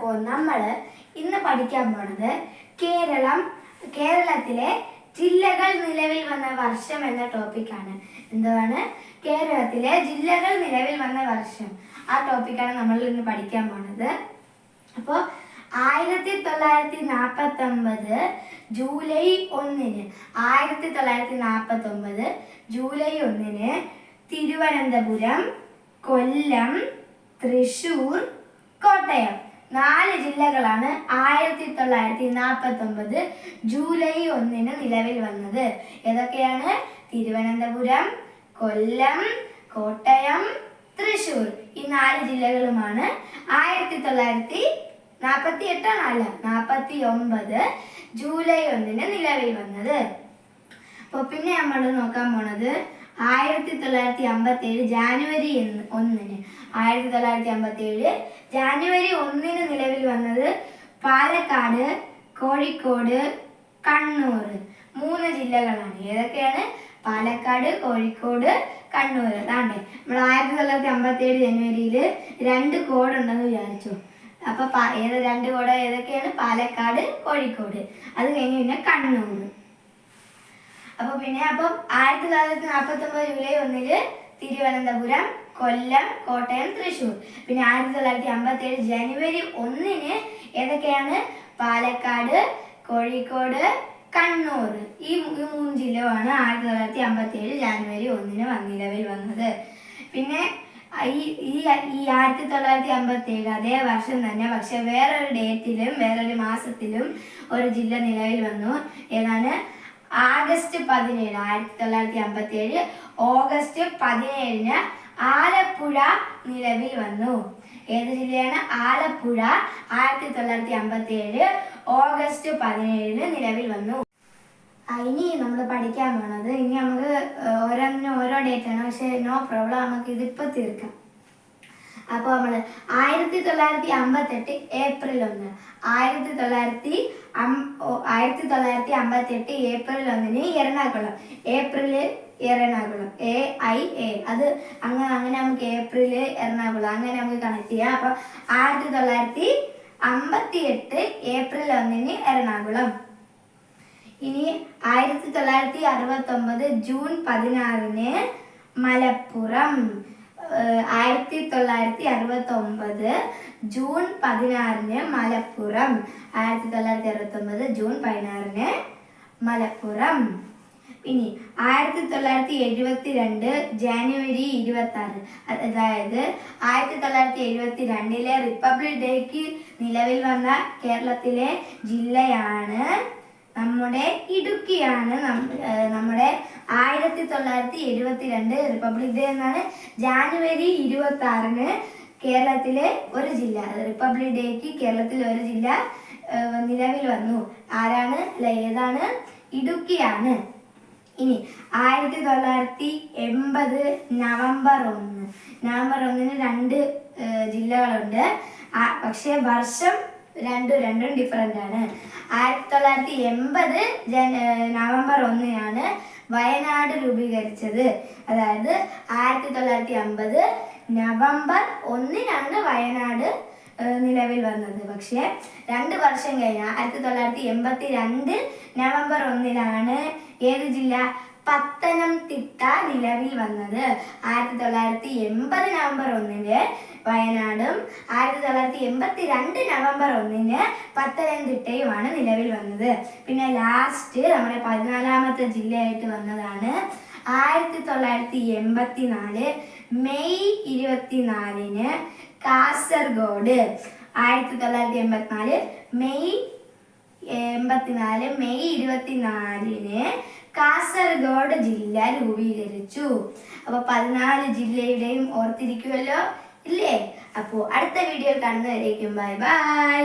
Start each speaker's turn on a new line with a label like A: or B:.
A: അപ്പോൾ നമ്മൾ ഇന്ന് പഠിക്കാൻ പോണത് കേരളം കേരളത്തിലെ ജില്ലകൾ നിലവിൽ വന്ന വർഷം എന്ന ടോപ്പിക്കാണ് എന്താണ് കേരളത്തിലെ ജില്ലകൾ നിലവിൽ വന്ന വർഷം. ആ ടോപ്പിക്കാണ് നമ്മൾ ഇന്ന് പഠിക്കാൻ പോണത്. അപ്പോൾ ആയിരത്തി തൊള്ളായിരത്തി നാൽപ്പത്തി ഒമ്പത് ജൂലൈ ഒന്നിന് ആയിരത്തി തൊള്ളായിരത്തി നാൽപ്പത്തി ഒമ്പത് ജൂലൈ ഒന്നിന് തിരുവനന്തപുരം കൊല്ലം തൃശൂർ കോട്ടയം. നാല് ജില്ലകളാണ് ആയിരത്തി തൊള്ളായിരത്തി നാൽപ്പത്തി ഒമ്പത് ജൂലൈ ഒന്നിന് നിലവിൽ വന്നത്. ഏതൊക്കെയാണ്? തിരുവനന്തപുരം കൊല്ലം കോട്ടയം തൃശൂർ ഈ നാല് ജില്ലകളുമാണ് ആയിരത്തി തൊള്ളായിരത്തി നാൽപ്പത്തി എട്ടാണ് അല്ല നാൽപ്പത്തി ഒമ്പത് ജൂലൈ ഒന്നിന് നിലവിൽ വന്നത്. അപ്പോൾ പിന്നെ നമ്മൾ നോക്കാൻ പോണത് ആയിരത്തി തൊള്ളായിരത്തി അമ്പത്തി ഏഴ് ജാനുവരി ഒന്നിന്. ആയിരത്തി തൊള്ളായിരത്തി അമ്പത്തി ഏഴ് ജാനുവരി ഒന്നിന് നിലവിൽ വന്നത് പാലക്കാട് കോഴിക്കോട് കണ്ണൂർ. മൂന്ന് ജില്ലകളാണ്. ഏതൊക്കെയാണ്? പാലക്കാട് കോഴിക്കോട് കണ്ണൂർ. അതാണ്ട്. നമ്മൾ ആയിരത്തി തൊള്ളായിരത്തി അമ്പത്തി ഏഴ് ജനുവരിയിൽ രണ്ട് കോഡ് ഉണ്ടെന്ന് വിചാരിച്ചു. അപ്പൊ ഏത് രണ്ട് കോഡ് ഏതൊക്കെയാണ്? പാലക്കാട് കോഴിക്കോട്. അത് കഴിഞ്ഞ് പിന്നെ കണ്ണൂർ. അപ്പൊ പിന്നെ അപ്പം ആയിരത്തി തൊള്ളായിരത്തി നാൽപ്പത്തി ഒമ്പത് ജൂലൈ ഒന്നിൽ തിരുവനന്തപുരം കൊല്ലം കോട്ടയം തൃശൂർ പിന്നെ ആയിരത്തി തൊള്ളായിരത്തി അമ്പത്തി ഏഴ് ജനുവരി ഒന്നിന് ഏതൊക്കെയാണ്? പാലക്കാട് കോഴിക്കോട് കണ്ണൂർ. ഈ മൂന്ന് ജില്ലയാണ് ആയിരത്തി തൊള്ളായിരത്തി അമ്പത്തി ഏഴ് ജനുവരി ഒന്നിന് നിലവിൽ വന്നത്. പിന്നെ ഈ ഈ ആയിരത്തി തൊള്ളായിരത്തി അമ്പത്തി ഏഴ് അതേ വർഷം തന്നെ പക്ഷെ വേറൊരു ഡേറ്റിലും വേറൊരു മാസത്തിലും ഒരു ജില്ല നിലവിൽ വന്നു. ഏതാണ്? ആഗസ്റ്റ് പതിനേഴ് ആയിരത്തി തൊള്ളായിരത്തി അമ്പത്തി ഏഴ് ഓഗസ്റ്റ് പതിനേഴിന് ആലപ്പുഴ നിലവിൽ വന്നു. ഏത് ജില്ലയാണ്? ആലപ്പുഴ ആയിരത്തി തൊള്ളായിരത്തി അമ്പത്തി ഏഴ് ഓഗസ്റ്റ് പതിനേഴിന് നിലവിൽ വന്നു. ഇനി നമ്മൾ പഠിക്കാൻ പോണത്. ഇനി നമുക്ക് ഓരോന്നിനും ഓരോ ഡേറ്റ് ആണ്. പക്ഷെ നോ പ്രോബ്ലം നമുക്ക് ഇതിപ്പോൾ തീർക്കാം. അപ്പോൾ നമ്മൾ ആയിരത്തി തൊള്ളായിരത്തി അമ്പത്തെട്ട് ഏപ്രിൽ ഒന്ന്. ആയിരത്തി തൊള്ളായിരത്തി ആയിരത്തി തൊള്ളായിരത്തി അമ്പത്തെട്ട് ഏപ്രിൽ ഒന്നിന് Ernakulam. April Ernakulam. A I A. അത് അങ്ങനെ അങ്ങനെ നമുക്ക് ഏപ്രിൽ എറണാകുളം അങ്ങനെ നമുക്ക് കണക്ട് ചെയ്യാം. അപ്പം ആയിരത്തി തൊള്ളായിരത്തി അമ്പത്തി എട്ട് ഏപ്രിൽ ഒന്നിന് എറണാകുളം. ഇനി ആയിരത്തി തൊള്ളായിരത്തി അറുപത്തി ഒമ്പത് ജൂൺ പതിനാറിന് മലപ്പുറം. ആയിരത്തി തൊള്ളായിരത്തി അറുപത്തി ഒമ്പത് ജൂൺ പതിനാറിന് മലപ്പുറം. ആയിരത്തി തൊള്ളായിരത്തി അറുപത്തി ഒമ്പത് ജൂൺ പതിനാറിന് മലപ്പുറം. ഇനി ആയിരത്തി തൊള്ളായിരത്തി എഴുപത്തി രണ്ട് ജാനുവരി ഇരുപത്തി ആറ് അതായത് ആയിരത്തി തൊള്ളായിരത്തി എഴുപത്തി രണ്ടിലെ റിപ്പബ്ലിക് ഡേക്ക് നിലവിൽ വന്ന കേരളത്തിലെ ജില്ലയാണ് നമ്മുടെ ഇടുക്കിയാണ് നമ്മുടെ ആയിരത്തി തൊള്ളായിരത്തി എഴുപത്തി രണ്ട് റിപ്പബ്ലിക് ഡേ എന്നാണ് ജാനുവരി ഇരുപത്തി ആറിന് കേരളത്തിലെ ഒരു ജില്ല. റിപ്പബ്ലിക് ഡേക്ക് കേരളത്തിലെ ഒരു ജില്ല നിലവിൽ വന്നു. ആരാണ്? അല്ല ഏതാണ്? ഇടുക്കിയാണ്. ഇനി ആയിരത്തി തൊള്ളായിരത്തി എൺപത് നവംബർ ഒന്ന്. നവംബർ ഒന്നിന് രണ്ട് ജില്ലകളുണ്ട്. പക്ഷേ വർഷം രണ്ടും രണ്ടും ഡിഫറന്റ് ആണ്. ആയിരത്തി തൊള്ളായിരത്തി എൺപത് ജന നവംബർ ഒന്നിനാണ് വയനാട് രൂപീകരിച്ചത്. അതായത് ആയിരത്തി തൊള്ളായിരത്തി അമ്പത് നവംബർ ഒന്നിനാണ് വയനാട് നിലവിൽ വന്നത്. പക്ഷേ രണ്ട് വർഷം കഴിഞ്ഞ ആയിരത്തി തൊള്ളായിരത്തി എൺപത്തി രണ്ട് നവംബർ ഒന്നിനാണ് ഏത് ജില്ല പത്തനംതിട്ട നിലവിൽ വന്നത്. ആയിരത്തി തൊള്ളായിരത്തി എൺപത് നവംബർ ഒന്നിന് വയനാടും ആയിരത്തി തൊള്ളായിരത്തി എൺപത്തി രണ്ട് നവംബർ ഒന്നിന് പത്തനംതിട്ടയുമാണ് നിലവിൽ വന്നത്. പിന്നെ ലാസ്റ്റ് നമ്മുടെ പതിനാലാമത്തെ ജില്ലയായിട്ട് വന്നതാണ് ആയിരത്തി തൊള്ളായിരത്തി എൺപത്തി നാല് മെയ് ഇരുപത്തിനാലിന് കാസർഗോഡ്. ആയിരത്തി തൊള്ളായിരത്തി എൺപത്തിനാല് മെയ് എൺപത്തിനാല് മെയ് ഇരുപത്തിനാലിന് കാസർഗോഡ് ജില്ല രൂപീകരിച്ചു. അപ്പൊ പതിനാല് ജില്ലയുടെയും ഓർത്തിരിക്കുമല്ലോ ഇല്ലേ? അപ്പോൾ അടുത്ത വീഡിയോ കാണുന്നവരേക്കും ബൈ ബൈ